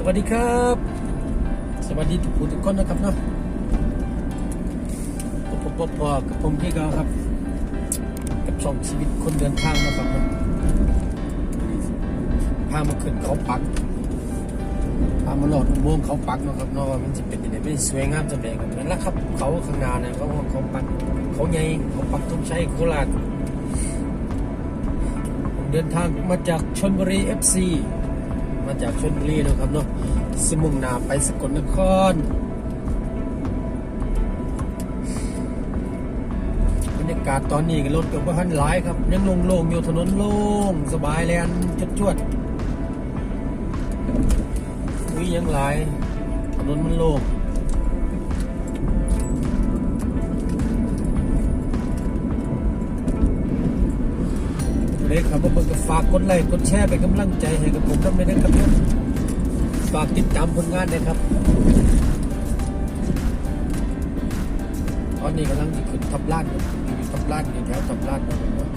สวัสดีครับ สวัสดีทุกทุกคนนะครับเนาะพบพบพอกับผมที่กาครับ กับช่องชีวิตคนเดินทางนะครับเนาะพามาขึ้นเขาปักพามาหลอดอุโมงค์เขาปักนะครับเนาะมันจะเป็นยังไงไม่สวยงามจังเลยครับนั่นแหละครับ เขาข้างหน้าเนี่ยเขาเขาปักเขาใหญ่เขาปักต้องใช้โคราชเดินทางมาจากชนบุรี FC มาจากชลบุรีนะครับเนาะสมุงหนาไปสกลนครบรรยากาศตอนนี้รถกับพันหลายครับ ยังโล่งๆอยู่ถนนโล่งสบายแลนจวดๆอุ้ยยังหลายถนนมันโล่ง ครับว่าเบิ่งก็ฝากกดไลค์กดแชร์เป็นกำลังใจให้กับผมทำไมนะครับฝากติดตามผลงานนะครับ ตอนนี้กำลังขึ้นทับลาดอยู่อยู่ทับลาดอยู่แถวทับลาดนะครับ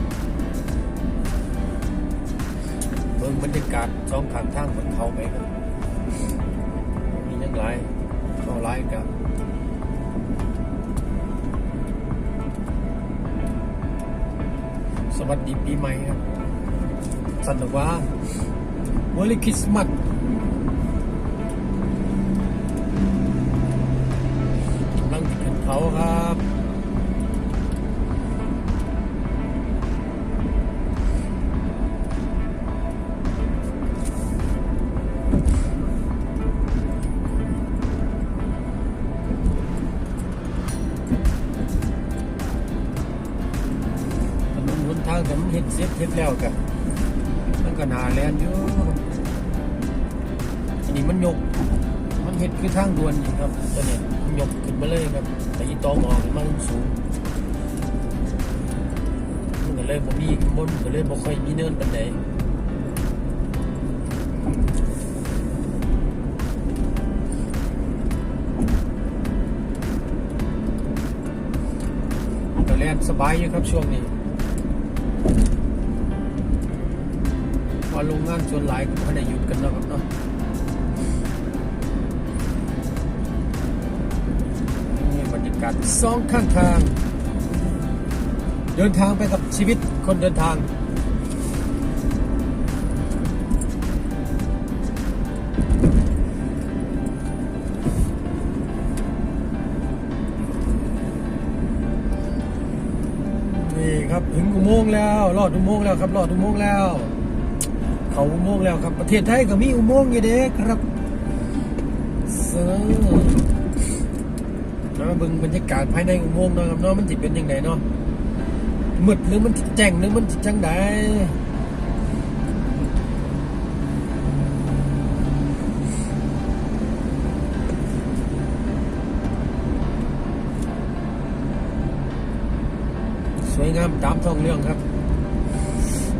เบิ่งบรรยากาศสองข้างทางบนเขาไปครับมียังหลายเขาหลายกับสวัสดีปีใหม่ครับ สันตว่าเมอริคริสต์มาสกำลังจะขึ้นเขาครับถนนทางแต่มันเห็ดเสร็จเห็ดแล้วกัน ก็นาแลนอยู่อันนี้มันยก มันเห็ดคือทางด่วนนี่ครับตัวเนี้ยยกขึ้นมาเลยครับ แต่อีตองออกมันสูงมันก็เลยบ่มีบนก็เลยบ่ค่อยมีเนินปานใดก็แล่นสบายอยู่ครับช่วงนี้ พอโรงงานส่วนหลายก็ไม่ได้หยุดกันเนาะครับเนาะนี่บรรยากาศสองข้างทาง เดินทางไปกับชีวิตคนเดินทางนี่ครับถึงอุโมงค์แล้ว รอดอุโมงค์แล้วครับรอดอุโมงค์แล้ว เขาอุโมงค์แล้วครับ ประเทศไทยก็มีอุโมงค์อยู่เด้ครับเซอมาเบิ่งบรรยากาศภายในอุโมงค์เนาะครับเนาะมันสิเป็นยังไงเนาะมืดหรือมันแจ้งหรือมันจังไดสวยงามตามท้องเรื่องครับ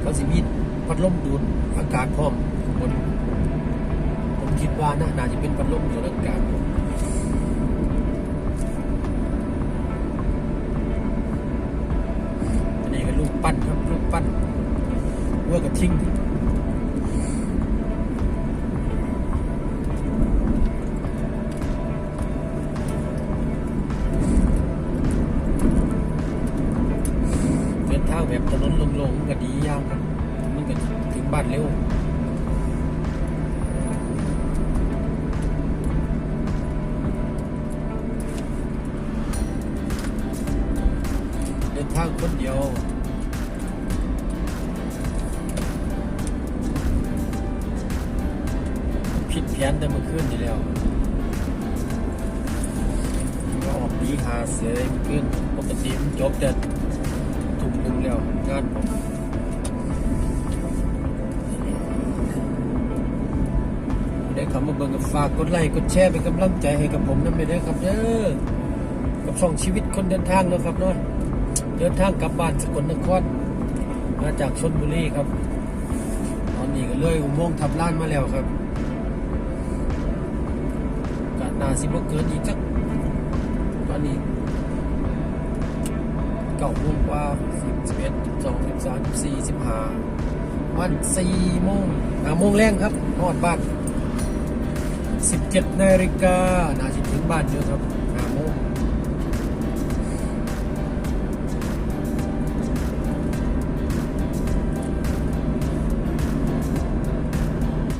เขาสิมี พัดลมดูดอากาศพร้อมบนผมคิดว่านะน่าจะเป็นพัดลมดูดอากาศอันนี้ก็ลูกปั้นครับลูกปั้นเวอร์กระทิ้ง บ้านเร็วเดินทางคนเดียวผิดแผนแต่เมื่อคืนนี่แล้วก็ออกดีหาเสือเมื่อคืนปกติมันจบแต่ทุ่มหนึ่งแล้วงานผม ได้คำมาเบิ่งกับฝากกดไลค์กดแชร์เป็นกำลังใจให้กับผมนั่นไปด้วยครับเด้อกับช่องชีวิตคนเดินทางนะครับเนาะเดินทางกลับบ้านสกลนครมาจากชนบุรีครับ ตอนนี้ก็เลยอุโมงค์ทับล้านมาแล้วครับกานาสิบเกินอีกสักตอนนี้เก้าโมงกว่าสิบสิบเอ็ดสองสิบสามสิบสี่สิบห้าวันสี่โมงห้าโมงแรงครับฮอดบ้าน 17นาฬิกาน่าจะถึงบ้านเยอะครับ